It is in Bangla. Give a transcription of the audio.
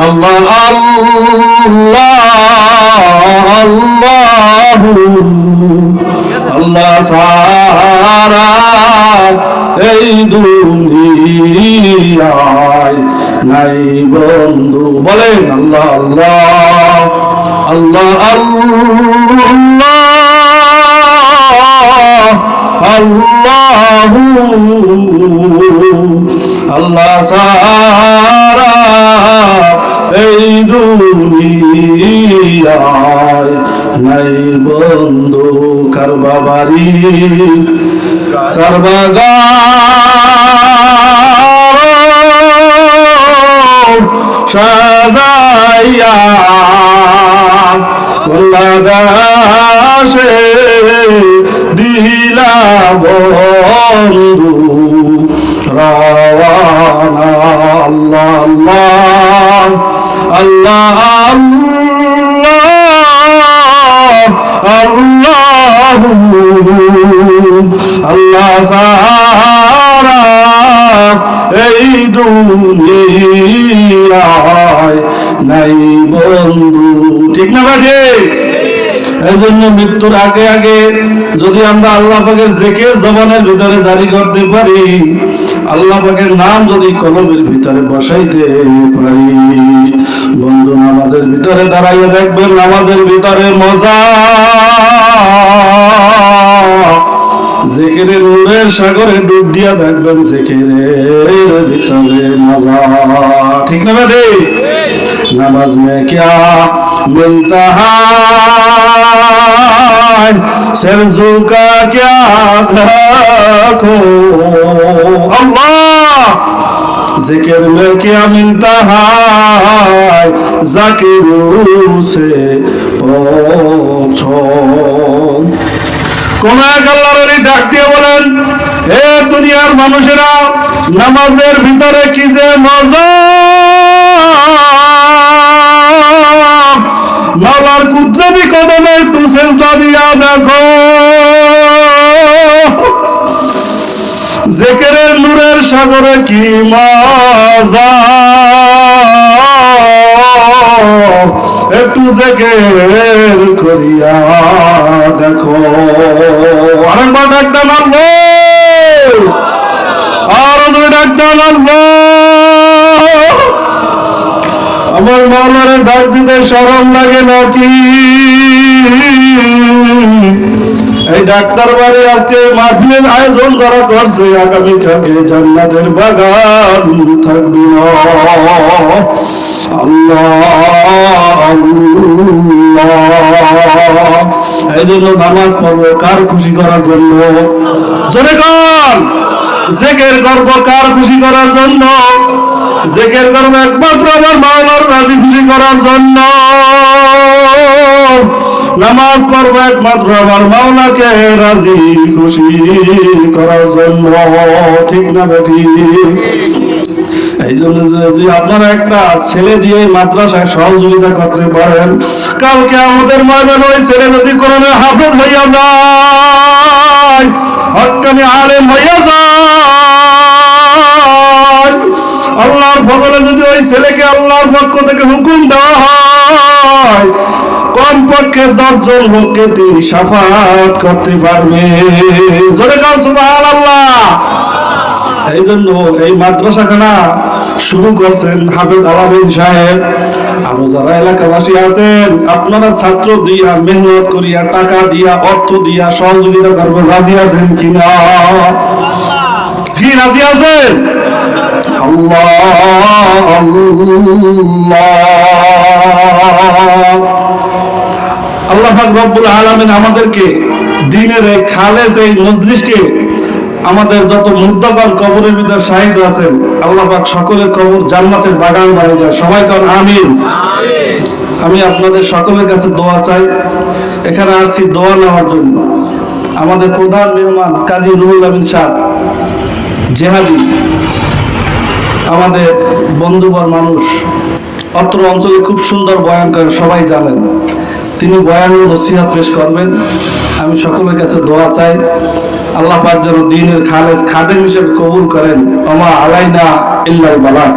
আল্লাহ আল্লাহ আল্লাহ সারা এই দুনিয়ায় নাই বন্ধু। বলেন আল্লাহ আল্লাহ আল্লাহ আল্লাহ আল্লাহ আল্লাহ সারা এই দুনিয়ায় নাই বন্ধু কার বাবারি? কার বাগান সাজাইয়া দাসে এই দুনিয়ায় নাই বন্ধু। ঠিক না বাজে এই জন্য মৃত্যুর আগে আগে যদি আমরা আল্লাহ পাকের জবানের ভিতরে জারি করতে পারি, আল্লাহ পাকের নাম যদি কলমের ভিতরে বসাইতে পারি। বন্ধু, নামাজের ভিতরে দাঁড়াইয়া দেখবেন নামাজের ভিতরে মজা। জেকেরের নূরের সাগরে ডুব দিয়া থাকবেন জেকেরের ভিতরে মজা ঠিক না রে নামাজ মে কিয়া মিলতা হায় সেরজু কা ক্যা দেখো। আল্লাহ! জিকির মে ক্যা মিলতা হায় জাকিরু সে পছন্দ কোন এক আল্লাহর বলেন হে দুনিয়ার মানুষেরা, নামাজের ভিতরে কি যে মজা? মাওলার কুদরতি কদমে একটু সেজদা দিয়া দেখো। জেকেরের নূরের সাগরে কি মজা? একটু জেকের করিয়া দেখো আরেকবার ডাকতাম আল্লাহ আর তুমি ডাকতাম আল্লাহ আমার মাওলারে ডাক দিতে সরম লাগে নাকি? এই ডাক্তার বাড়ি আজকে মাহফিলের আয়োজন করা করছে। আগামী কালকে জান্নাতের বাগান থাকবে আল্লাহ। এই জন্য নামাজ পড়ব, কার খুশি করার জন্য? জোরে কর জেকের গর্ব কার খুশি করার জন্য? জেকের গর্ব একমাত্র আমার মাওলার রাজি খুশি করার জন্য। নামাজ পড়ব একমাত্র আমার মাওলাকে রাজি খুশি করার জন্য। ঠিক না বেটি এই জন্য যদি আপনারা একটা ছেলে দিয়ে মাদ্রাসায় সহযোগিতা করতে পারেন, কালকে আমাদের ময়দান ওই ছেলে যদি কোরআনে হাফেজ হইয়া যায়, হকানি আলেম হইয়া যায়, আল্লাহর ফজলে যদি ওই ছেলেকে আল্লাহর পক্ষ থেকে হুকুম দেওয়া হয়, কমপক্ষে দশজন লোককে তিনি সাফাত করতে পারবে। জোরে কাল সুবহানাল্লাহ। এই জন্য এই মাদ্রাসাখানা শুরু করছেন হাফেজ আলামিন সাহেব। আরও যারা এলাকাবাসী আছেন, আপনারা ছাত্র দিয়া মেহনত করিয়া, টাকা দিয়া, অর্থ দিয়া সহযোগিতা করবেন রাজি আছেন কিনা? কি রাজি আছেন? আল্লাহ। রব্বুল আলামিন আমাদেরকে, দিনের খালেজ, এই মজলিসকে আমাদের যত মুদ্দাবান কবরের ভিতর শাহিদ আছেন, আল্লাহ পাক সকলের কবর জান্নাতের বাগান বানিয়ে দেয় সবাই কারণ আমিন। আমি আপনাদের সকলের কাছে দোয়া চাই। এখানে আসছি দোয়া নেওয়ার জন্য। আমাদের প্রধান মেহমান কাজী রুহুল আমিন শাহ জেহাদি, আমাদের বন্ধুবর মানুষ, অত্র অঞ্চলে খুব সুন্দর বয়ান করেন, সবাই জানেন। তিনি বয়ান ও নসিহাত পেশ করবেন। আমি সকলের কাছে দোয়া চাই। আল্লাহ পাক দিনের খালেজ খাদেম হিসেবে কবুল করেন। আমা আলাইনা ইল্লাল বালাক।